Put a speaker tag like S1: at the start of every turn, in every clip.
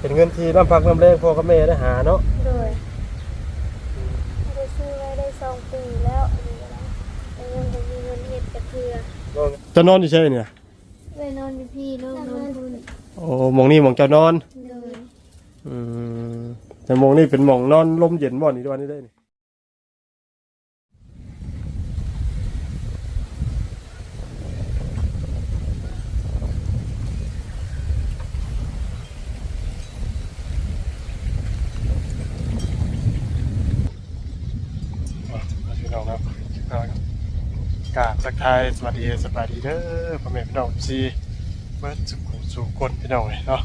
S1: เป็นเงินที่น้ำพักน้ำแรงพ่อกับแม่ได้หาเนาะ
S2: โดยได้ซื้อไว้ได้สองปีแล้วนี่นะแต่ยังบ่มีเงินเฮ็ดกระเทือ
S1: จะนอนอยู่ใช่เนี่ย
S2: ไปนอนอยู่พี่น้องนอนพุ่น
S1: โอ้หมองนี่หมองเจ้านอน
S2: โดย
S1: อืมแต่หมองนี่เป็นหมองนอนลมเย็นบ่นี่ด้วยนี่ได้นี่พี่น้องครับ กราบทักทายสวัสดีสบายดีเด้อพ่อแม่พี่น้องซีเบิร์ดสุขสู่คนพี่น้องเลยเนาะ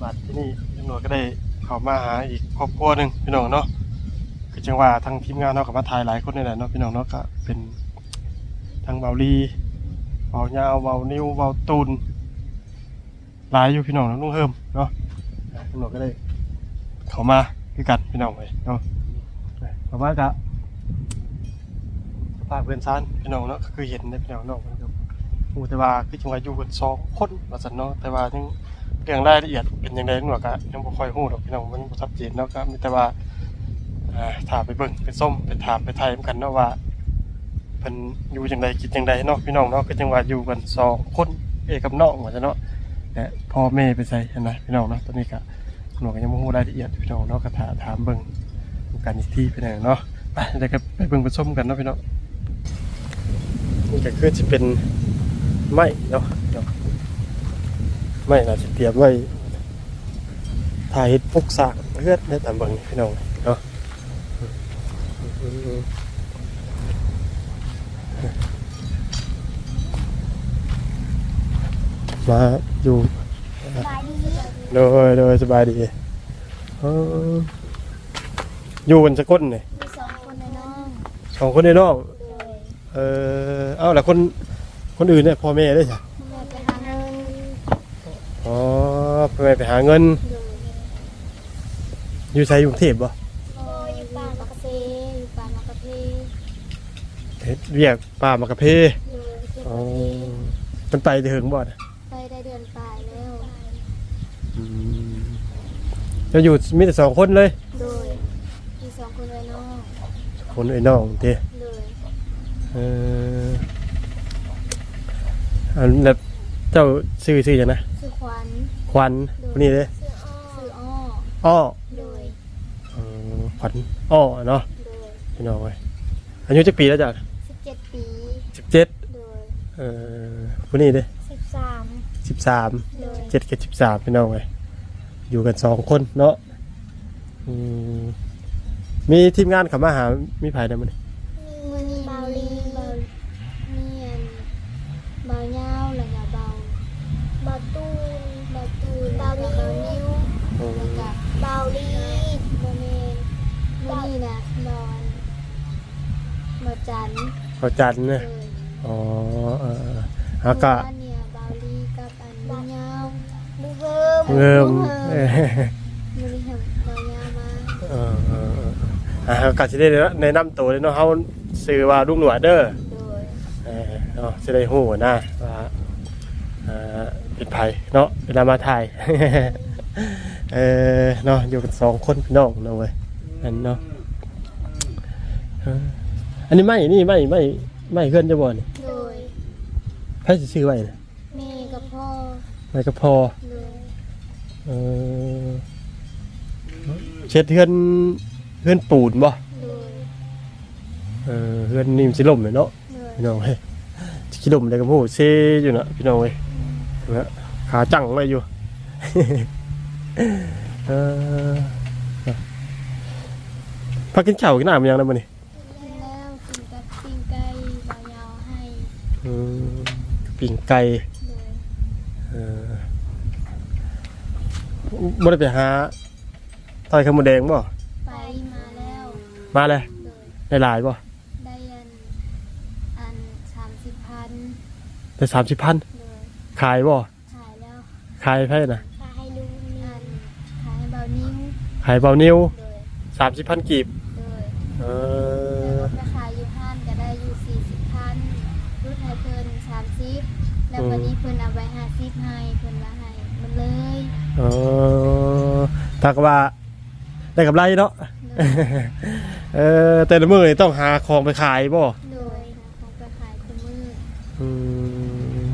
S1: บัตรที่นี่ตำรวจก็ได้เข้ามาหาอีกครอบครัวหนึ่งพี่น้องเนาะคือจังว่าทางทีมงานเนาะกับมาถ่ายหลายคนนี่แหละเนาะพี่น้องเนาะก็เป็นทางเบาลีเบายาวเบานิ้วเบาตูนหลายอยู่พี่น้องเนาะลุงเฮิมเนาะตำรวจก็ได้เข้ามาคือกันพี่น้องเลยเนาะเข้ามาก็ ฝากเพื่อนซานพี่น้องเนาะก็คือเห็นได้พี่น้องเนาะมันก็ฮู้แต่ว่าคือจังว่าอยู่กันสองคนว่าซั่นเนาะแต่ว่ายังเรื่องรายละเอียดเป็นยังไงหนวกอะยังบ่ค่อยฮู้ดอกพี่น้องมันบ่ชัดเจนเนาะก็มีแต่ว่าอ่าถามไปเบิ่งไปส้มไปถามไปไทยเหมือนกันเนาะว่าเพิ่นอยู่จังไดคิดจังไดเนาะพี่น้องเนาะก็จังว่าอยู่กันสองคนเอกกับน้องว่าซั่นเนาะแต่พ่อแม่ไปใส่หั้นะพี่น้องเนาะตอนนี้ก็หนวกก็ยังบ่ฮู้รายละเอียดพี่น้องเนาะก็ถามถามเบิ่งกันอีกทีพี่น้องเนาะไปเดี๋ยวก็ไปเบิ่งไปส้มกันเนาะพี่น้อง นี่ก็คือสิเป็นไม้เนาะเนาะไม่น่าจะเตรียมไว้ถ่ายเฮ็ดพวกสร้างเลือดได้ตามเบิ่งพี่น้องเนาะมาอยู่
S2: สบายดี
S1: โดยโดยสบายดีเอออยู่กันสักคนเนี่ย
S2: มีสองคนในน้อง
S1: สองคนในน้อง
S2: โดย
S1: เออเอาละคนคนอื่นเนี่ยพ่อแม่ได้ใช่
S2: แม่ไปหาเงิน
S1: อ๋อพ่อแม่ไปหาเงิน
S2: โดย
S1: อยู่ใช้กรุงเทพบ่
S2: โดยอยู่บ้านมะกะเซอยู่บ้านมะกะเพ
S1: เฮ็ดเรียกป้ามากระเพ
S2: โดยเก็บ
S1: อ๋อ
S2: มะเพ
S1: มันไปถึงบ่น่ะ
S2: ไปได้เดือนปลายแล้ว
S1: จะอยู่มีแต่สองคนเลย
S2: โดยมีสองคนในน้อง
S1: คนไอ้น้องเต้
S2: โดย
S1: เอออันแล้วเจ้าชื่อชื่อหยังนะ
S2: ชื่อขวัญ
S1: ควันคนนี้เด้
S2: ชื่ออ้อ
S1: อ้อ
S2: โดย
S1: เออขวัญอ้อเนาะ
S2: โดย
S1: พี่น้องเว้ยอายุจักปีแล้วจ้ะ
S2: สิบเจ็ดปี
S1: สิบเจ็ด
S2: โดย
S1: เออคนนี้เด้
S2: สิบสาม
S1: สิบสาม
S2: โดย
S1: เจ็ดกับสิบสามพี่น้องเว้ยอยู่กันสองคนเนาะอืมมีทีมงานเข้ามาหามีไผได้มั้ย
S2: นทร์
S1: เขาจันทร์
S2: เล
S1: นะ
S2: ย
S1: อ๋อเอออากาศ
S2: บ้นเนี่ยเบาลีกับอันเบาเงาวลูกเพิ่ม
S1: เริ่ม
S2: ลูก
S1: เอ
S2: เพิ่
S1: อ
S2: มมือนี่เห็นเบาเงาวมา
S1: เออเออเอออ่าก็สิได้แนะนำตัวเลยเนาะเฮาชื่อว่าลุงหนวดเด้อ
S2: โดย
S1: เออเนาะสิได้ฮู้นะว่าอ่าเป็นไผเนาะเวลามาถ่ายเออเนาะอยู่กันสองคนพี่น้องเนาะเว้ยอันเนาะเอออันนี้ไม่นี่ไม่ไม่ไม่เพื่อนจะบ่นี่
S2: โดย
S1: ไผสิซื้อไว้น่ะ
S2: แม่กับพ่อ
S1: ไม่ก็พอ
S2: โดย
S1: เออเช็ดเพื่อนเพื่อนปูนบ่
S2: โดย
S1: เออเพื่อนนี่มันสิล่มเลยเนาะ
S2: โดย
S1: พี่น้องเฮ้ยขี้ล่มเลยกับผู้เซอยู่เนาะพี่น้องเว้ยนะขาจังไว้อยู่ เออพักกินข้าวกินน้ำมันยังนะมันนี่
S2: กินแล้วกินกับปิ้งไก่บายาวให้
S1: อืม ปิ่งไก่
S2: เลย
S1: เออบ่ได้ไปหาต่อยขมูแดงบ่
S2: ไปมาแล้ว
S1: มาเลย
S2: เลย
S1: ได้หลายบ่
S2: ได้อันอันสามสิบพัน
S1: ได้สามสิบพัน
S2: เลย
S1: ขายบ่
S2: ขายแล้ว
S1: ขายไพ่นะ
S2: ขายให้ลุงอันขายให้เบานิ้ว
S1: ขายเบานิ้ว
S2: เลย
S1: สามสิบพันกีบ
S2: เลย
S1: เอ
S2: แล้ว
S1: อ
S2: ก็ไปขายอยู่ห้านก็ได้อยู่สี่สิบพันรุ่นให้เพิ่นสามสิบ แล้ววันนี้เพิ่นเอาไว้ห้าสิบให้เพิ่นว่าให้มันเลย
S1: เออถ้าก็ว่าได้กำไรเนาะ เออแต่ละมื้อนี่ต้องหาของไปขายบ่
S3: โดยของไปขายคู่มือ
S1: อืม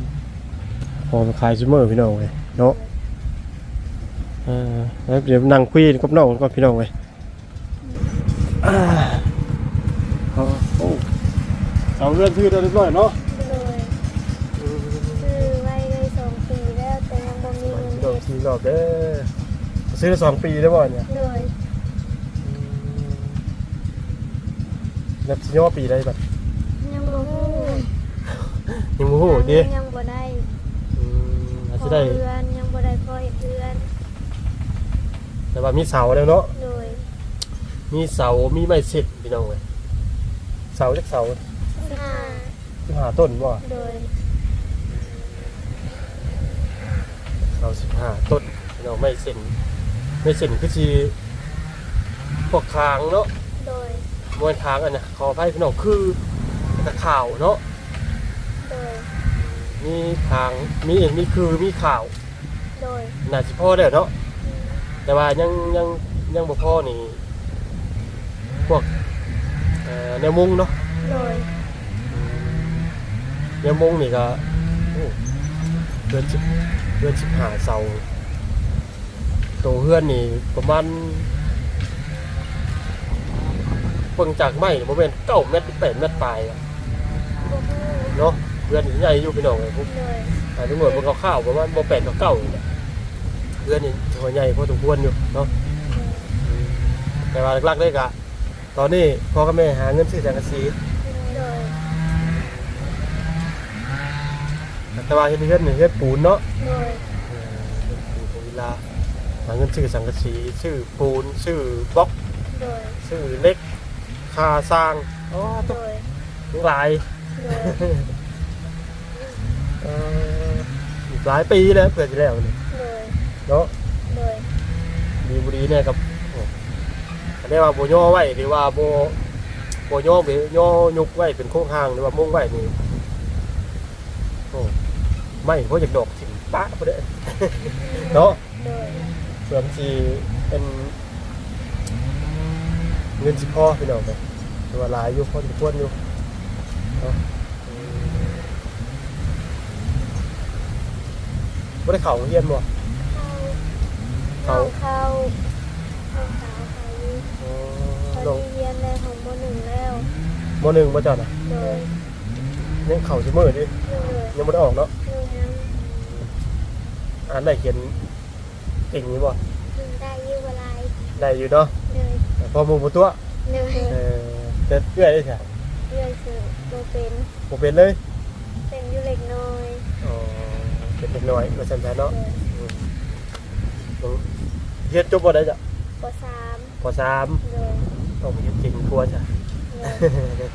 S1: ของไปขายซุมื้อพี่น้องเว้ยเนาะเออแล้วเดี๋ยวนั่งคุยกับน้องก่อนพี่น้องเว้ยอ่าเอาโอ้เสาเรือนทื่อเรียบร้อยเนาะ
S3: งิน
S1: ดอ
S3: เก็
S1: ก
S3: บ
S1: ทีดอกเด้อซื้อได้สองปีได้บ่เนี่ย
S3: โดย
S1: นับสิย่อปีได้บัด
S3: ยังบ่ฮู้
S1: ยังบ่ฮู้ดิ
S3: ยังบ่ได้
S1: อืมอาจ
S3: พ
S1: จะ
S3: อ
S1: ได้
S3: เดือนยังบ่ได้พออีกเดือน
S1: แต่ว่ามีเสาแล้วเนาะ
S3: โดย
S1: มีเสา มีไม้เสร็จพี่น้องเว้ยเสาจักเสา
S3: ห้า
S1: สิบห้าต้นบ่
S3: โดย
S1: สาสิบห้าต้นพี่น้องไม้เส้นไม้เส้นคือสิพวกคางเนาะ
S3: โดย
S1: มวนทางอันน่ะขออภัยพี่น้องคือตะข่าวเนาะ
S3: โดย
S1: มีทางมีเอ็นมีคือมีข่าว
S3: โดย
S1: น่าสิพอได้วเนาะแต่ว่ายังยังยังบ่พอนี่พวกเอ่อแนวมุงเนาะ
S3: โดย
S1: แนวมุงนี่ก็โอ้เดือนสิบ เดือนสิบห้าเสาโตเฮือนนี่ประมาณเพิ่งจากไม้นี่บ่แม่นเก้าเมตรหรือแปดเมตรปลายอะ
S3: บ่ฮู้
S1: เนาะเฮือนนี่ใหญ่อยู่พี่น้องเลยพวก
S3: โดย
S1: อ่าทุกคนเพิ่นข้าวๆประมาณบ่แปดก็เก้านี่แหละเฮือนนี่หัวใหญ่พอสมควรอยู่เนาะแต่ว่าหลักๆเลยกะตอนนี้พ่อกับแม่หาเงินซื้อสังกะสี
S3: โดย
S1: แต่ว่าเฮ็ดเฮ็ดนี่เฮ็ดปูนเนาะ
S3: โดย
S1: เออเฮ็ดปูนเป็นเวลาหาเงินซื้อสังกะสีซื้อปูนซื้อบล็อก
S3: โดย
S1: ซื้อเหล็กค่าสร้างอ๋อ
S3: โด
S1: ทุก
S3: ย
S1: หลาย
S3: โดย
S1: เอ่ออีกหลายปีแล้วเพื่อจะแล้วนี่
S3: โดย
S1: เนาะ
S3: โดย
S1: ดีบุรีเนี่ยกับโอ้อันนี้ว่าโบย่อไว้หรือว่าโบโบย่อไปย่อยกไว้เป็นโค้งหางหรือว่ามุ่งไว้นี่โอ้ ไม่เพราะอยากดอกถิ่นปะพอดีเนาะ
S3: โดย
S1: เพื่อที่เป็นเงินสิพ่อพี่น้องไปแต่ว่าหลายอยู่พอสมควรอยู่เนาะอืมบ่ได้เข่าโรงเรียนบ่
S3: เข้าเข้าเข้าเข้าสาวเขาอยู่
S1: อ๋อ
S3: เขา
S1: น้อง
S3: เรียนในของมหนึ่งแล้ว
S1: มหนึ่งมาจ้ะน่ะ
S3: โดย
S1: ยังเข่าเสมอดิ
S3: โดย
S1: ยังไม่ได้ออกเนาะ
S3: โดยยัง
S1: อ่านได้เขียนเก่งนี้บ่
S3: ถึงได้อยี่วลาย
S1: ได้อยู่เนาะ
S3: โดย
S1: แต่พอหมูบ่ตัว
S3: โดย
S1: เออแต่เอื้อยได้ใช่
S3: เรื่องสื่อโบเป็น
S1: บ่เป็นเลย
S3: เป็นอยู่เล็กน้อย
S1: อ๋อเป็นเด็กน้อยว่าซั่นซะเนาะ
S3: โดย
S1: อืมเฮ็ดจบบ่ได้จ้ะ
S3: ปสาม
S1: ปสาม
S3: โดย
S1: ต้องเฮ็ดเก่งกว่าจ้ะ
S3: โดย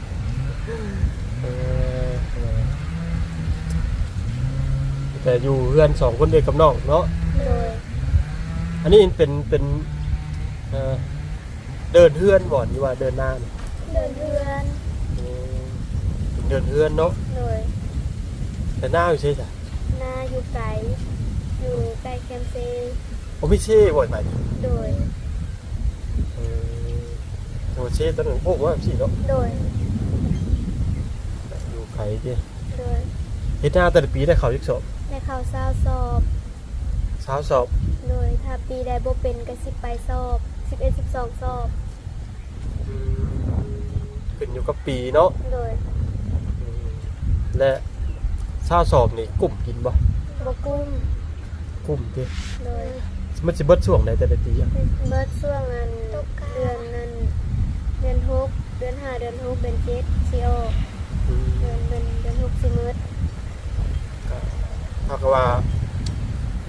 S1: เออ แต่อยู่เพื่อนสองคนเด็กกับน้องเนาะ
S3: โดย
S1: อันนี้เป็นเป็นเอ่อเดินเพื่อนบ่อนนี่ว่าเดินหน้านี่
S3: เดินเพื่อน
S1: อืมเป็นเดินเพื่อนเนาะ
S3: โดย
S1: แต่หน้าอยู่ใช่จ้ะ
S3: หน้าอยู่ไกลอยู่ใกล้แคมเซล
S1: ผมไม่เช่บ่อยไป
S3: โดย
S1: เออโอ้เช่ตอนนั้นโอ้ว่าสิเนาะ
S3: โดย
S1: อยู่ไกลดิ
S3: โดย
S1: เฮ็ดหน้าแต่ละปีได้เขาอีกสอบ
S3: ในข่าวเศร้าสอบ
S1: เช้าสอบ
S3: โดยถ้าปีใดบ่เป็นก็สิไปสอบ11 12สอบ
S1: อืมขึ้นอยู่กับปีเนาะ
S3: โดย
S1: อืมและเช้าสอบนี่กลุ่มกินบ่
S3: บ่กุ้ม
S1: กลุ่มดิ
S3: โดย
S1: มันสิเบิดช่วงไหนแต่ละปีอะ
S3: เบิดช่วงนั้นเดือนนั้นเดือนหกเดือนห้าเดือนหกเดือนเจ็ดสิออก
S1: อืม
S3: เดือนเดือนเดือนหกสิเมิด
S1: เท่ากับว่า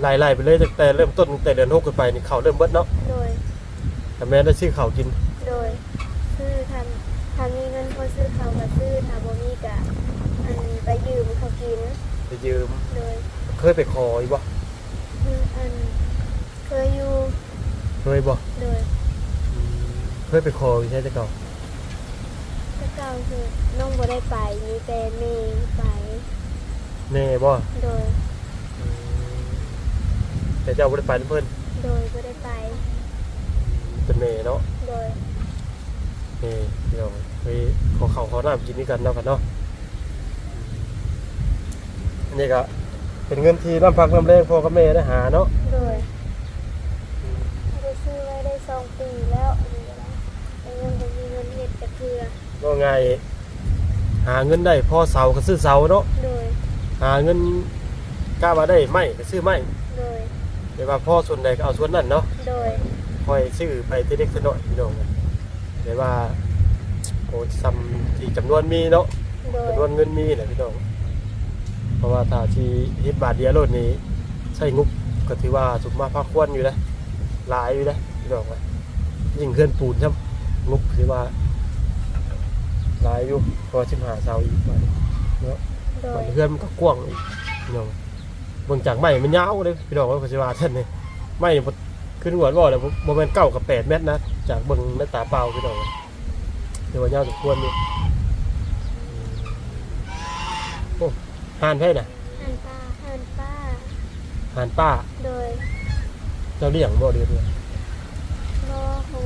S1: ไล่ๆไปเลยตั้งแต่เริ่มต้นตั้งแต่เดือนหกขึ้นไปนี่เขาวเริ่มเบิดเนาะ
S3: โดย
S1: แต่แม่ได้ซื้อข้าวกิน
S3: โดยซื้อทันถ้ามีเงินพอซื้อเขาวก็ซื้อถ้าบ่มีก็อันไปยืมเขากิน
S1: ไปยืม
S3: โดย
S1: เคยไปขออีกบ่
S3: คืออันเคยอยู่
S1: เคยบ่
S3: โดย
S1: อืมเคยไปขออยู่ใช่แต่เก่า
S3: แต่เก่าคือน้องบ่ได้ไปมีแต่แม่ไป
S1: แน่บ่
S3: โดย
S1: อืมแต่เจ้าบ่ได้ไปนำเพิ่น
S3: โดยบ่ได้ไป
S1: อเป็นเมย์เนาะ
S3: โดย
S1: เมย์เดี๋ยวไปขอเขาวขอน้ำกินนี่กันเนาะกันเนาะอันนี้ก็เป็นเงินที่น้ำพักน้ำแรงพ่อกับแม่ได้หาเนาะ
S3: โดยได้ซื้อไว้ได้สองปีแล้วอันนี้ก็ได้แต่ยังบ่มีเงินเฮ็ดจะเทื่อ
S1: ก็ไงหาเงินได้พอเสาก็ซื้อเสาเนาะ
S3: โดย
S1: หาเงินกล้ามาได้ไม่ก็ซื้อไม่
S3: โดย
S1: แต่ว่าพ่อส่วนใดก็เอาส่วนนั้นเนาะ
S3: โดย
S1: คอยซื้อไปทีเล็กทีน้อยพี่น้องแต่ว่าโอ้ซ้ำที่จำนวนมีเนาะ
S3: โดย
S1: จำนวนเงินมีแหละพี่น้องเพราะว่าถ้าที่เฮ็ดบาทเดียวโลดนี้ใช้งบก็ถือว่าสุดมาพาควรอยู่นะหลายอยู่นะพี่น้องว่ายิ่งเคลื่อนปูนใช่งบถือว่าหลายอยู่พอชิมหาเสาอีกไปเนาะ
S3: โด
S1: มั
S3: ย
S1: นเพื่อนมันก็กว้างอีกพี่น้องเบิ่งจากไม้มันยาวเลยพี่น้องว่าปัจจุบันท่านนี่ไม้บ่ขึ้นหัวบ่เลยบ่แม่นเก้ากับแปดเมตรนะจากเบิ่งหน้าตาเปล่าพี่น้องเดี๋ยว่ายาวสมควรอยู่อืมโอ้หานไผน่ะ
S3: หันป้าหันป้า
S1: หานป้า
S3: โดย
S1: เจ้าเลี้ยงบ่เดียวเดียว
S3: พ่อคง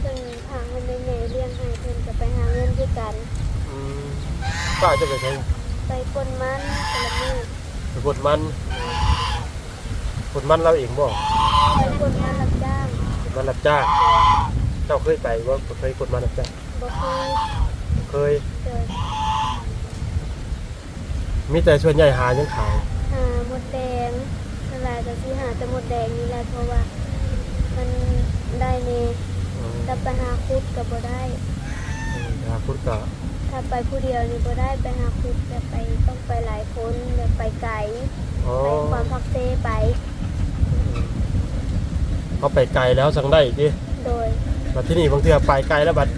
S3: เพิ่นหาเงินในแม่เลี้ยงให้เพิ่นก็ไปหาเงินด้วยกัน
S1: อืมป้าจะไปใช้
S3: ไปปนมันแต่ละมื้อ
S1: ไปกดมันกดมันเราเองบ่
S3: ไปปนมันรับจ้าง
S1: กดมันรับจ้างเจ้าเคยไปบ่เคยกดมันรับจ้าง
S3: บ่เคย
S1: เคย
S3: เจอ
S1: มีแต่ส่วนใหญ่หายังขาย
S3: หาหมดแดงนั่นแหละก็สิหาแต่หมดแดงนี่แหละเพราะว่า มันได้แน่
S1: อืม
S3: ถ้าไปหาคุดก็บ่ได้
S1: หาพุทธก็
S3: ถ้าไปผู้เดียวนี่บ่ได้ไปหาคุดแต่ไปต้องไปหลายคนแบบไปไกล
S1: อ๋อ
S3: ไปความพักเซไป
S1: เขาไปไกลแล้วสั่งได้อีกดิ
S3: โดย
S1: บัดที่นี่บางเทื่อไปไกลแล้วบัด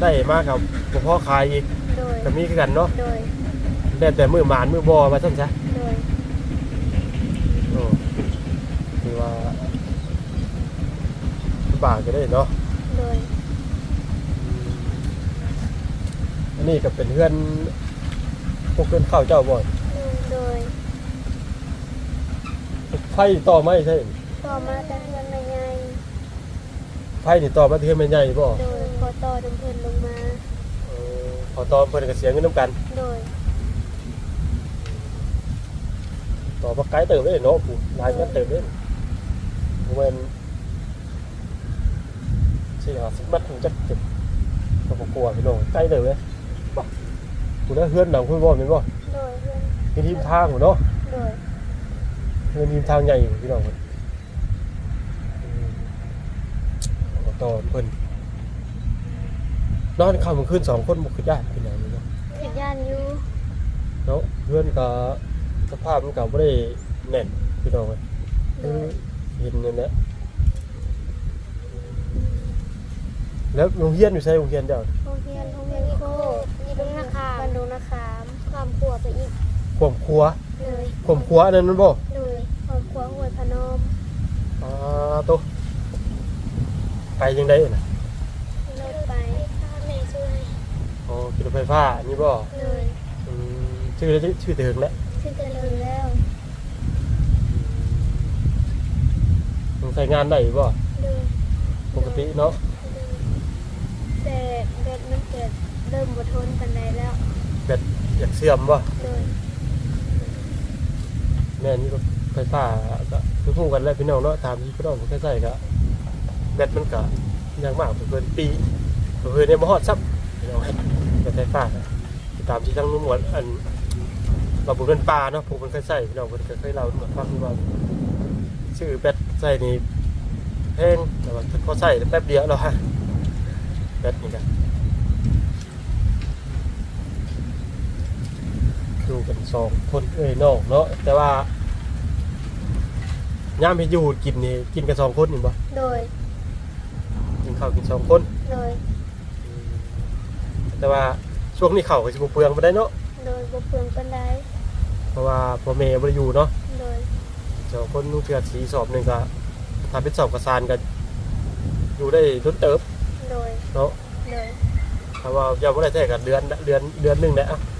S1: ได้มากครับบ่พอขายอีก
S3: โดย
S1: ก็มีคือกันเนาะ
S3: โดย
S1: ได้แต่มือหมานมือบอมาซั่นซะ
S3: โดย
S1: โอ้คือว่าลำบากก็ได้เนาะ
S3: โดย
S1: อืม อันนี้ก็เป็นเพื่อนพวกเพื่อนข้าวเจ้าบ่
S3: โดย
S1: ไฟต่อไม้ใช่
S3: ต่อมาแต่เพื่อนไม่ไง
S1: ไฟนี่ต่อมาเทื่อแม่นใหญ่บ่
S3: โดยพอต่อน้ำเพิ่นลงมา
S1: เออพอต่อเพิ่นก็เสียเงินนํกัน
S3: โดย
S1: ต่อมาไกลเติบเลยเนาะผู้หลายเงินเติบเลยบ่แม่นสิหาสิบมัดถึงจักเจ็บก็บ่กลัวพี่น้องไกลเติบเลยบ่ ผู้นั้นเฮือนหนังคุยบ่แม่นบ่
S3: โดยเพื่อน
S1: มีทีมทางอยู่เนาะ
S3: โดย
S1: เฮือนทีมทางใหญ่อยู่พี่น้องเพิ่นอืมเอาต่อเพิ่นนอนค่ำคืนสองคนบ่คือญาติพี่น้องเนาะ
S3: ผิดย่านอยู่
S1: เนาะเพื่อนก็สภาพมันก็บ่ได้แน่นพี่น้องเอ้ย
S3: โด
S1: คือยเห็นนั่นแหละ แล้วโรงเรียนอยู่ไสโรงเรียนเจ้า
S3: โรงเรียนโรงเรียนโคนี่ดงนาคามบ้านดงนาคามความครัวไปอีก
S1: ความครัว
S3: เลย
S1: ความครัวอันนั้นมันบ่
S3: เลยความครัวห้วยพนม
S1: อ่าโตไปจังได๋น่ะ
S3: รถไปถ้าแม่ช่วย
S1: อ๋อกินรถไฟฟ้านี่บ่
S3: เลย
S1: อืมชื่อแล้วชื่อเถิงแล้ว
S3: ขึ้นเจริญแล้ว
S1: มันใช้งานได้บ่
S3: เลย
S1: ปกติเนาะ
S3: แต่เบ็ดมันเกิดเริ่มบ่ ทนปานใดแล้ว
S1: แบตอยากเสื่อมบ่
S3: เลย
S1: แม่นี่รถไฟฟ้าก็คือฮู้กันแล้วพี่น้องเนาะตามที่พี่น้องบ่เคยใช้ก็แบตมันก็อยังมากเพิ่นปีเพิ่นได้บ่ฮอดซับพี่น้องแบตไฟฟ้าก็ตามที่ทั้งนุ่มหมวดอันว่าบ่เป็นป่าเนาะผมเพิ่นเคยใช้พี่น้องเพิ่นก็เคยเล่าให้ฟังว่าชื่อแบตใช้นี่แพงแต่ว่าพอใช้แป๊บเดียวแล้วฮะแบตนี่ก็ อยู่กันสองคนเอ้ยน้องเนาะแต่ว่าย่ามให้อยู่กินนี่กินกันสองคนนี่บ่
S3: โดย
S1: กินข้าวกินสองคน
S3: โดย
S1: แต่ว่าช่วงนี้ข้าวก็สิบ่เปลืองบ่ได้เนาะ
S3: โดยบ่เปลืองปานใด
S1: เพราะว่าพ่อแม่บ่ได้อยู่เนาะ
S3: โดย
S1: สองคนนุ่งเทือสีสอบหนึงก็ถ้าเป็นสอบกระสานก็อยู่ได้ทุนเติบ
S3: โดย
S1: เนาะ
S3: โดย
S1: ถ้าว่าอย่าบ่ได้แท้ก็เดือนเดือนเดือนหนึงแหละอะ
S3: โด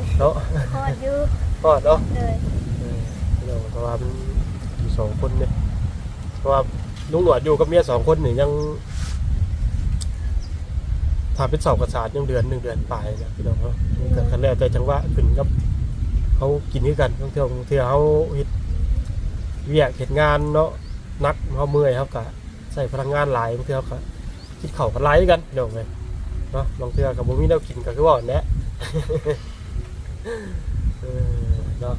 S3: ย
S1: เนาะ
S3: ฮอดอยู่
S1: ก็เนาะ
S3: โดย
S1: เออพี่น้องเพราะว่ามันอยู่สองคนเนี่ยเพราะว่าลุงหนวดอยู่กับเมียสองคนนี่ยังถ้าเป็นเสากระสาดยังเดือนหนึ่งเดือนปลายนะพี่น้องเนาะมันก็คันแล้วแต่จังหวะขึ้นกับเขากินด้วยกันบางเที่ยวบางเที่ยวเขาเฮ็ดเวียกเฮ็ดงานเนาะนักเขาเมื่อยเขาก็ใส่พลังงานหลายบางเที่ยวก็คิดเข่ากันไล่กันพี่น้องเลยเนาะบางเที่ยวกับบ่มีแนวกินก็คือว่าแหละ เออเนาะ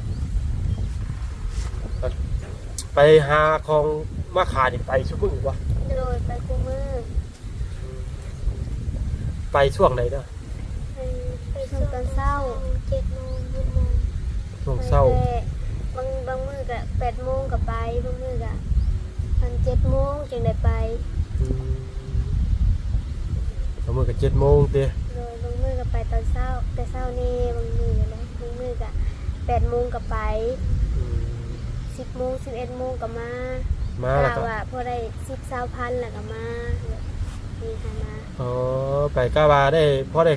S1: ไปหาของมาขายนี่ไปชั่วโมงวะ
S3: โดยไปคู่มือ
S1: ไปช่วงไหนเนาะ
S3: ไปไปช่วงตอนเช้าเจ็ดโมงหกโมง
S1: ช่วงเช้า
S3: ไปแต่บางบางมื้อก็แปดโมงก็ไปบางมื้อก็ตอนเจ็ดโมงจึงได้ไป
S1: อืมประมาณกับเจ็ดโมงเตี้ย
S3: ไปตอนเช้า แต่เช้านี่บางมื้อก็นะบางมื้อก็แปดโมงก็ไปสิบโมงสิบเอ็ดโมงก็มา
S1: มาแล้ว
S3: ก
S1: ก็
S3: ว่าพอได้สิบสาวพันแล้วก็มานี่ค่ะมา
S1: อ๋อไปก้าวาได้พอได้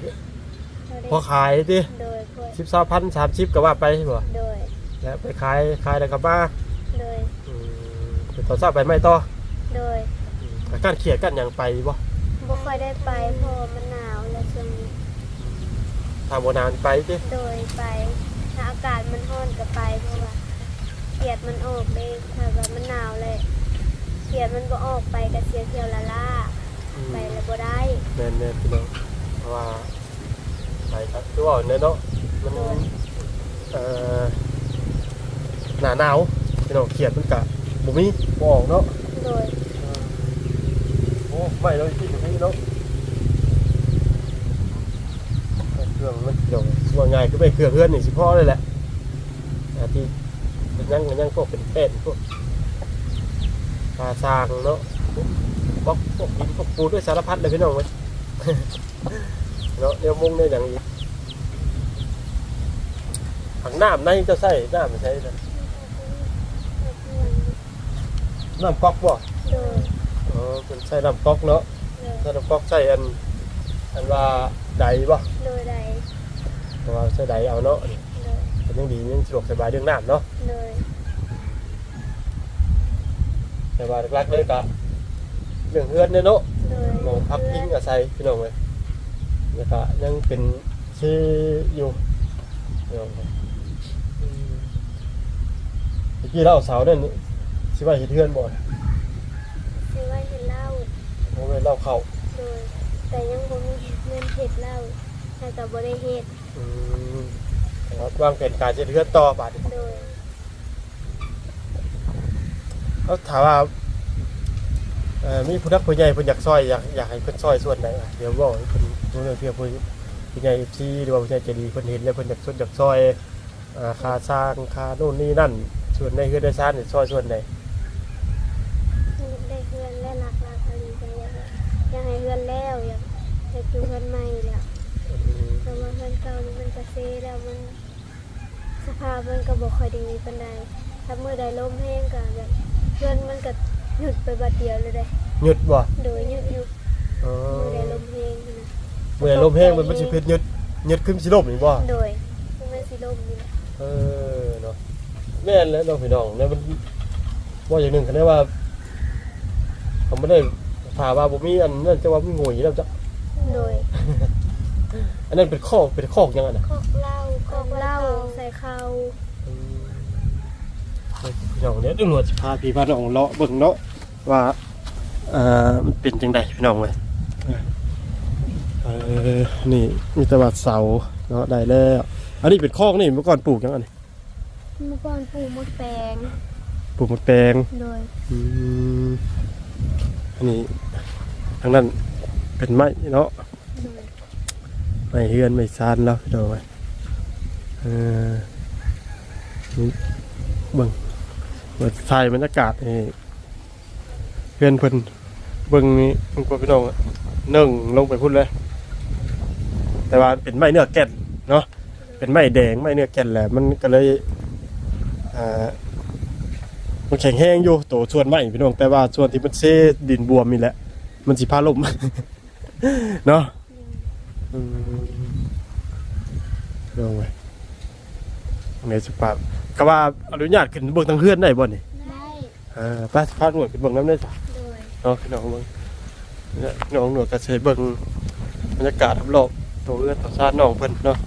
S3: พอได้
S1: พอขายติ
S3: โดยพอ
S1: สิบสามพันสามสิบก็ว่าไปบ่
S3: โดย
S1: แล้วไปขายขายแล้วก็มา
S3: โดย
S1: อืมไปต่อเช้าไปไม่ต่อ
S3: โดย
S1: อืมก็การเขียดกันอย่างไปบ่
S3: บ่ค่อยได้ไปเพราะว่ามันหนาวแล้วช่วงนี้
S1: ทางโบนานไปติ
S3: โดยไปถ้าอากาศมันร้อนก็ไปเพราะว่าเกียดมันออกเลยถ้าว่ามันหนาวเลยเกียดมันบ่ออกไปก็เสียเที่ยวละล่า
S1: อืม
S3: ไปแล้วบ่ได้
S1: แม่นแม่นพี่น้องเพราะว่าไปครับคือว่าเนี่ยเนาะมัน
S3: โดย
S1: เอ่อหนาหนาวพี่น้องเขียดมันกะบ่มีบ่ออกเนาะ
S3: โดย
S1: โอ้ไม่เราคิดอย่างนี้เนาะเค รื่องมันเกี่ยวส่วนง่ายก็ไปเครื่องเพื่อนนี่สิพ่อเลยแหละอาที่เป็นยังเป็นยังพวกเป็นเป็ดพวกปลาซางเนาะพวกพวกดินพวกปูด้วยสารพัดเลยพี่น้องเว้ยเนาะเดี๋ยวมุงเนี่ยอย่างนี้ถังน้ำในเจะใส่น้ำไม่ใช่นะน้ำก๊อกบ่
S3: โดย
S1: อ๋อเป็นใส่น้ำก๊อกเนาะ
S3: โดย
S1: ใส่น้ำก๊อกใส่อันอันว่าใดบ่
S3: โดยใด
S1: เพราะว่าใส่ใดเอาเนาะ
S3: โดย
S1: เป็นยังดียังสะดวกสบายเรื่องน้ำเนาะ
S3: โดย
S1: แต่ว่าหลักๆเลยก็เรื่องเฮือนเนี่ยเนาะ
S3: โดย
S1: หมองพักพิงอาศัยพี่น้องเลยแล้วก็ยังเป็นที่อยู่พี่น้องเลยอืมเมื่อกี้เราเอาเสาเนี่ยสิว่าเฮ็ดเฮือนบ่
S3: ซื้อไว้เห็นเหล้า
S1: โมเมนเล่าเข้า
S3: โดยแต่ยังบ่มีเงินเฮ็ดเหล้าแต่ก็บ่ได้เฮ็ด
S1: อืมครับวางแผนการเฮ็ดเฮือนต่อบาดนี้
S3: โดย
S1: เขาถามว่าเอ่อมีผู้นักผู้ใหญ่เพิ่นอยากซอยอยากอยากให้เพิ่นซอยส่วนไหนอะเดี๋ยวบอกให้เพิ่นรู้เรื่องเพียงผู้ผู้ใหญ่ที่หรือว่าผู้ใหญ่ใจดีเพิ่นเห็นแล้วเพิ่นอยากส่วนอยากซอยอ่าค่าสร้างค่าโน่นนี่นั่น ส่วนในเฮือนได้ซ่านนี่ซอยส่วนไหน
S3: ได้เฮือนและหลักๆอะไรก็อยากอยากให้เฮือนแล้วอยากอยากอยู่เฮือนใหม่แล้ว
S1: อืม
S3: เพราะว่าเฮือนเก่านี่มันก็เซแล้วมันสภาพมันก็บ่ค่อยดีปานใดถ้ามื้อใดลมแห้งก็แบบเฮือนมันก็หยุดไปบัดเดียวเลยเด้
S1: หยุดบ่
S3: โดยหยุดอยู่
S1: อ๋อ
S3: มื้อใดลมแห้งนะ
S1: เมื่อลมแห้งมันมันสิเพิ่นหยุดหยุดขึ้นสิลมนี่บ่
S3: โดยมันสิลมนี่แหละ
S1: เออเนาะแม่นแล้วน้องพี่น้องเนี่ยมันว่าอย่างหนึงคันได้ว่าเขาไม่ได้ถามว่าบ่มีอันนั่นจะว่ามีงูอยู่แล้วจ้ะ
S3: โดย
S1: อันนั้นเป็นข้อกเป็นข้อกยังไงนะ
S3: คอกเหล้าคอกเหล้าใส่ข้าว
S1: พี่น้องเนี่ยตำรวจสิพาพี่พาน้องเลาะเบิ่งเนาะว่าเอ่อมันเป็นจังไดพี่น้องเว้ยเออนี่มีแตะวัดเสาเนาะได้แล้ว อันนี้เป็นคอกนี่เมื่อก่อนปลูกยังไง
S3: เมื่อก่อนปลูกมะแปง
S1: ปลูกมะแตง
S3: โดย
S1: อืมอันนี้ทางนั้นเป็นไม้เนาะ
S3: โดย
S1: ไม้เฮือนไม้ซานแล้วพี่น้องเว้ยเออบิ่งเปิดไฟบรรยากาศนี่เพื่อนเพิ่นเบิ่งนี่มันก็พี่น้องอะนึ่งลงไปพุ่นเลย แต่ว่าเป็นไม้เนื้อแก่นเนาะเป็นไม้แดงไม้เนื้อแก่นแหละมันก็เลยอ่ามันแข็งแห้งอยู่โตส่วนไม้พี่น้องแต่ว่าส่วนที่มันเซดินบวมนี่แหละ มันสิพาลมเนาะ ลงไปในสภาพก็ว่าอนุญาตขึ้นเบิ่งทางเฮือนได้บ่นี่
S3: ได้
S1: อ่าป้าพาหน่วยขึ้นเบิ่งน้ำได้จ้ะ
S3: โดย
S1: เนาะพี่น้องเบิ่งน้องหน่วยก็ใช้เบิ่งบรรยากาศรอบๆตัวเอื้อนตัวซ่านน้องเพิ่นเนาะ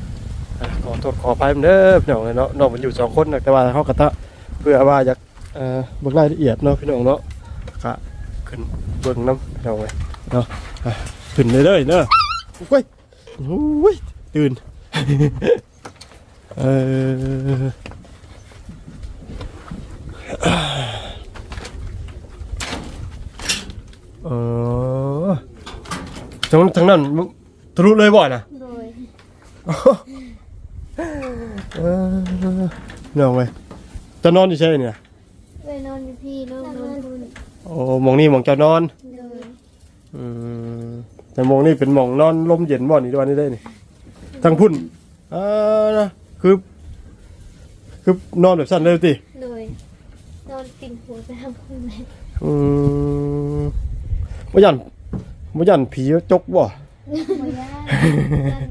S1: ขอโทษขออภัยเด้อพี่น้องเนาะน้องมันอยู่สองคนแต่ว่าเขากระทะเพื่อว่าอยากเอ่อเบิ่งรายละเอียดเนาะพี่น้องเนาะก็ขึ้นเบิ่งน้ำพี่น้องเลยเนาะอะขึ้นเลยเด้อเนาะโอ้ย โอ้ยตื่น เออเออทางทางนั้นมึงทะลุเลยบ่อยนะ
S3: โดย
S1: เออน้องเว้ยจะนอนอยู่ใช่เนี่ย
S3: ไปนอนอยู่พี่น้องนอนพุ่น
S1: โอ้หมองนี่หมองจะนอน
S3: โดย
S1: อืม แต่หมองนี่เป็นหมองนอนลมเย็นบ่นี่ด้วยนี่ได้นี่ทางพุ่นอ่านะคือ คือนอนแบบสั้นเลยติ
S3: โดยนอนปิ่นหัวไปทางพุ่นเลย
S1: อืมบ่ยันบ่ยันผีจกบ่
S3: บ่ย่านย่าน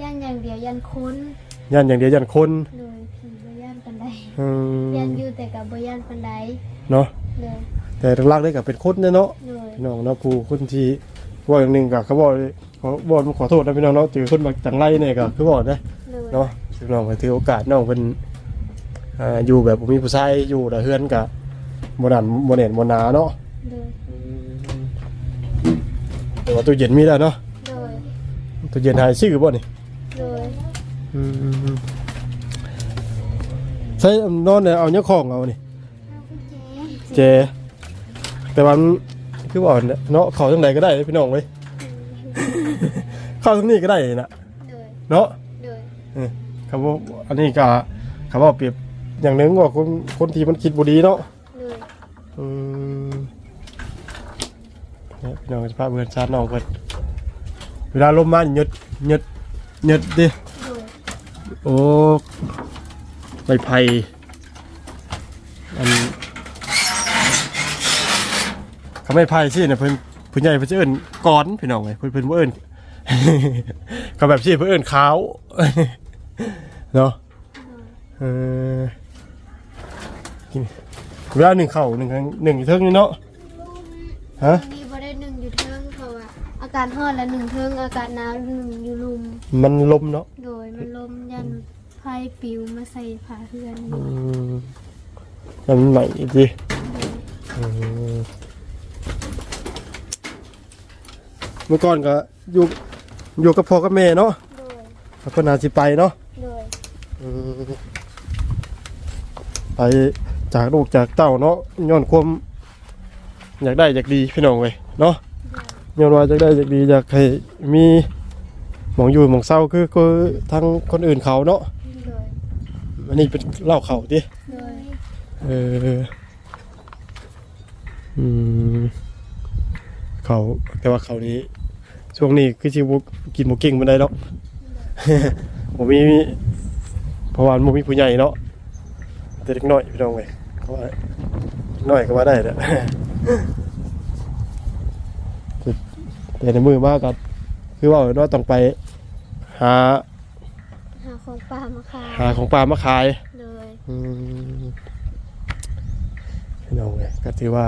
S3: ย่านอย่างเดียวย่านคน
S1: ยันอย่างเดียวยันคน
S3: โดยผีบ่ย่านปานใด
S1: อืม
S3: ย่านอยู่แต่กับบ่ย่านปานใด
S1: เนาะ
S3: โดย
S1: แต่หลักๆเลยก็เป็นคนเนี่ยเนาะ
S3: โดย
S1: พี่น้องเนาะผู้คนที่ ว่าอย่างหนึ่งก็เขาบอกขอบอกขอโทษนะพี่น้องเนาะเจอคนมาจังไรเนี่ยก็คือบอกนะ
S3: โดย
S1: เนาะพี่น้องก็ถือโอกาสน้องเป็นอ่าอยู่แบบบ่มีผู้ชายอยู่แต่เฮือนกับบ่ดันบ่เน่นบ่หนาเนาะ
S3: โดย
S1: แต่ว่าตู้เย็นมีแล้วเนาะ
S3: โดย
S1: ตู้เย็นหายชื่อบ่นี่
S3: โดย
S1: อืมใช้นอนเนี่ยเอาเนื้อของเอานี่
S3: เอากุญแจ
S1: เจแต่ว่ามัน คือว่าเนี่ยเนาะเข้าทางใดก็ได้พี่น้องเว้ย เข้าทางนี้ก็ได้น่ะ
S3: โดย
S1: เนาะ
S3: โดย
S1: คำว่าอันนี้ก็คำว่าเปรียบอย่างหนึ่งว่าคนคนที่มันคิดบุดีเนาะ
S3: โดย
S1: อืมเนี่ยพี่น้องสภาพเพื่อนชาติน้องเพิ่นเวลาลมมาหยุดหยุดหยุดดิ
S3: โดย
S1: โอ้ใบไผ่อัน เขาไม่ไผ่สิเนี่ยเพิ่นเพิ่นใหญ่เพิ่นจะเอิ้นก้อนพี่น้องไงเพิ่นเพิ่นบ่เอิ้น เขาแบบสิเพิ่นเอิ้นขาว เนาะเออกินเวลาหนึ่งเข่าหนึ่งครั้งหนึ่งเทิงนี่เนาะฮะ
S3: อันนี้บ่ได้หนึ่งอยู่เทิงเพราะว่าอากาศร้อนแล้วหนึ่งเทิงอากาศหนาวหนึ่งอยู่ลุม
S1: มันลมเนาะ
S3: โดยมันลมยันไพ่ปิวมาใส่ผ้าเพื่อน
S1: อืมแล้วมันใหม่อีกทีอืม เมื่อก่อนก็อยู่อยู่กับพ่อกับแม่เนาะ
S3: โดย
S1: แล้วก็นาสิไปเนาะ
S3: โดย
S1: อืมไปจากลูกจากเต้าเนาะย้อนความอยากได้อยากดีพี่น้องเว้ยเนาะย้อนว่าจะได้จากดีอยากให้มีหมองอยู่หมองเศร้าคือคือทั้งคนอื่นเขาเนาะ
S3: โดย
S1: อันนี้เป็นเหล่าเขาดิ
S3: โดย
S1: เอออืมเขาแต่ว่าเขานี้ ช่วงนี้คือชิวกินหมูกิ้งมันได้หรอกผมมีเพราะว่าผมมีผู้ใหญ่เนาะแต่เด็กน้อยพี่น้องเว้ยเขาว่าเด็กน้อยก็ว่าได้แหละแต่ในมือมากก็คือว่าว่าต้องไปหา
S3: หาของป่ามาขาย
S1: หาของป่ามาขาย
S3: โดย
S1: อืมพี่น้องเลยก็ถือว่า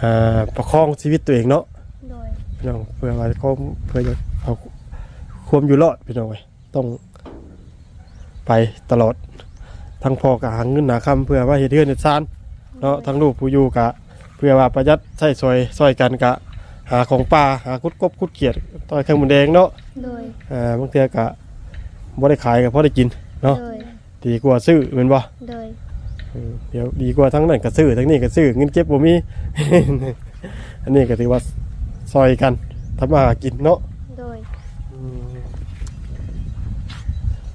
S1: อ่าประคองชีวิตตัวเองเนาะ
S3: โดย
S1: พี่น้องเพื่อว่าเขาเพื่อจะเอาความอยู่รอดพี่น้องเลยต้องไปตลอดทั้งพ่อกับหาเงินหาคำเพื่อว่าเหตุเทือนเหตุซานเนาะทั้งลูกผู้อยู่กะ เพื่อว่าประหยัดใช้ซอยซอยกันกะ หาของป่าหาคุดกบคุดเขียดต่อยเครื่องมือแดงเนาะ
S3: โดย
S1: อ่าบางเทีกะบ่ได้ขายก็พอได้กินเนาะ
S3: โดย
S1: ดีกว่าซื้อแม่นบ่
S3: โดย
S1: อืม เดี๋ยวดีกว่าทั้งนั้นก็ซื้อทั้งนี้ก็ซื้อเงินเก็บบ่มี อันนี้ก็ถือว่าซอยกันทำมาหากินเนาะ
S3: โดย
S1: อืม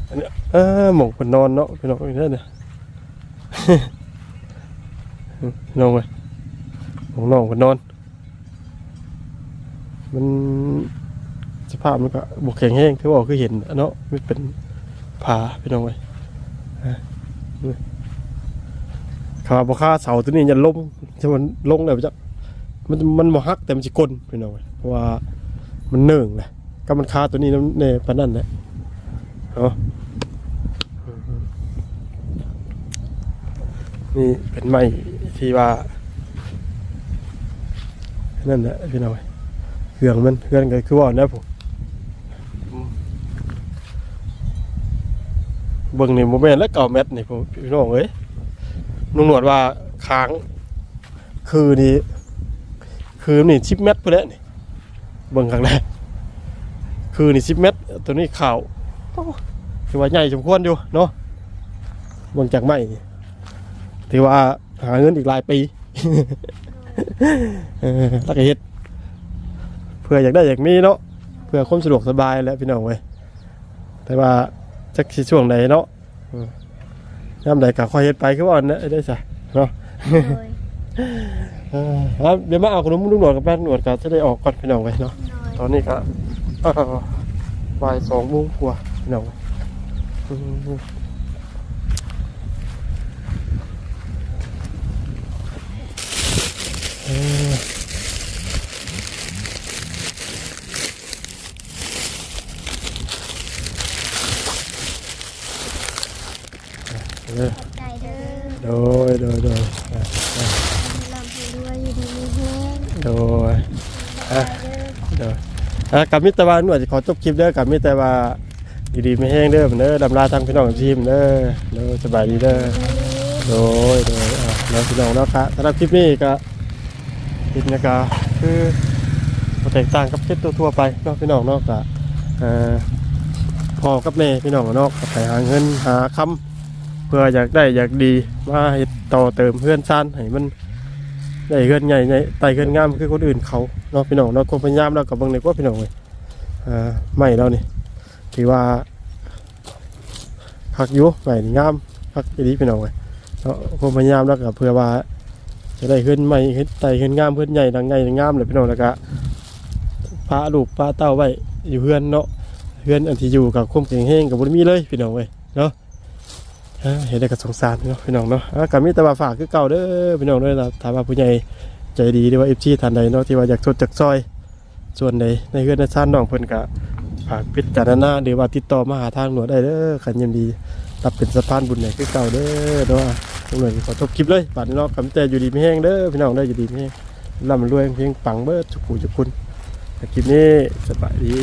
S1: อันนี้เออหมองเพิ่นนอนเนาะพี่น้องนี่เด้อเนี่ยพี่น้องเว้ยหมองน้องเพิ่นนอน มันสภาพมันก็บกแข็งแห้งที่ว่าคือเห็นอะเนาะมันเป็นผาพี่น้องเว้ยอะนี่ ขาบค่าเสาตัวนี้จะล้มจะมันลงเลยจ้ะมันมันบ่ฮักแต่มันจะกลนพี่น้องเว้ยเพราะว่ามันเนื่องนะก็มันคาตัวนี้น้ำในปานนั่นแหละเนาะนี่เป็นไม้ที่ว่านั่นแหละพี่น้องเครื่องมันเครื่องก็คือว่านะผมเบิ่งนี่โมเมนต์แล้วเก่าแมทนี่ผมพี่น้องเอ้ย นุ่งหนวดว่าค้าง คือนี่คือนี่ชิปเมตรไปแล้วนี่เบิ่งครั้งแรกคือนี่ชิปเมตรตัวนี้ข่าวถือว่าใหญ่สมควรอยู่เนาะเบิ่งจากไม่ถือว่าหาเงินอีกหลายปีแล้วก็เฮ็ดเพื่ออยากได้อยากมีเนาะเพื่อความสะดวกสบายแล้วพี่น้องเว้ยแต่ว่าจักสิช่วงไหนเนาะอื ยามใดก็ค่อยเฮ็ดไปคือว่าอันนะได้ซะเนาะ
S3: โดย
S1: เออครับเดี๋ยวมาเอาขนมลุงหนวดกับแป้งหนวดก็จะได้ออกก่อนพี่น้องไว้เนาะ
S3: โดย
S1: ตอนนี้ก็เอ่อบ่ายสองโมงกว่าพี่น้องเว้ยอืมเออเออ
S3: ขอบใจเด้อ
S1: โดยโดยโดยอะ
S3: ให้ลำให้รวยอยู่ดีมีแห้ง
S1: โดย
S3: ขอบใจเด้อ
S1: เดี๋ยว อะกับมิตรวาหนวดจะขอจบคลิปเด้อกับมิตรวาอยู่ดีไม่แห้งเด้อเด้อดำลาทางพี่น้องทีมเด้อเด้อสบายดีเด้อโดยโดยอะแล้วพี่น้องเนาะครับสำหรับคลิปนี้ก็คลิปนี้ก็คือแตกต่างกับคลิปทั่วๆไปเนาะพี่น้องเนาะก็อ่อพ่อกับแม่พี่น้องเนาะก็ไปหาเงินหาคำเพื่ออยากได้อยากดีมาเฮ็ดต่อเติมเพื่อนชานให้มัน ได้เงินใหญ่ใหญ่ไต่เงินงามคือคนอื่นเขาเนาะพี่น้องเนาความพยายามเรากับบิ่งในกว่าพี่น้องเว้ยอ่าไม่เรานี่ถือว่าพักอยู่ไม่นี่งามพักดีพี่น้องเว้ยเนาะความพยายามเรากับเพื่อว่าจะได้เงินใหม่เฮ็ดไต่เงินงามเพื่อนใหญ่ดังใหญ่ดังงามเลยพี่น้องแล้วก็พาลูกพาเต้าไว้อยู่เพื่อนเนาะเพื่อนอันที่อยู่กับความเก่งแห้งกับบุญมีเลยพี่น้องเว้ยเนาะ เห็นได้ก็สงสารเนาะพี่น้องเนาะกับมีแต่ว่าฝากคือเก่าเด้อพี่น้องด้อล่ะถามว่าผู้ใหญ่ใจดีหรือว่าเอฟซีท่านใดเนาะที่ว่าอยากสดจากซอย ส่วนใดในเฮือนในซ่านน้องเพิ่นก็ฝากพิจารณาหรือว่าติดต่อมาหาทางหน่วยได้เด้อขันยินดีรับเป็นสะพานบุญใหญ่คือเก่าเด้อเนาะตรงหน่วยขอจบคลิปเลยป่านนี้เนาะกำแต่อยู่ดีไม่แห้งเด้อพี่น้องเด้ออยู่ดีไม่แห้งร่ำรวยเพียงปังเบิดจุกูจุกคุณแต่คลิปนี้สบายดี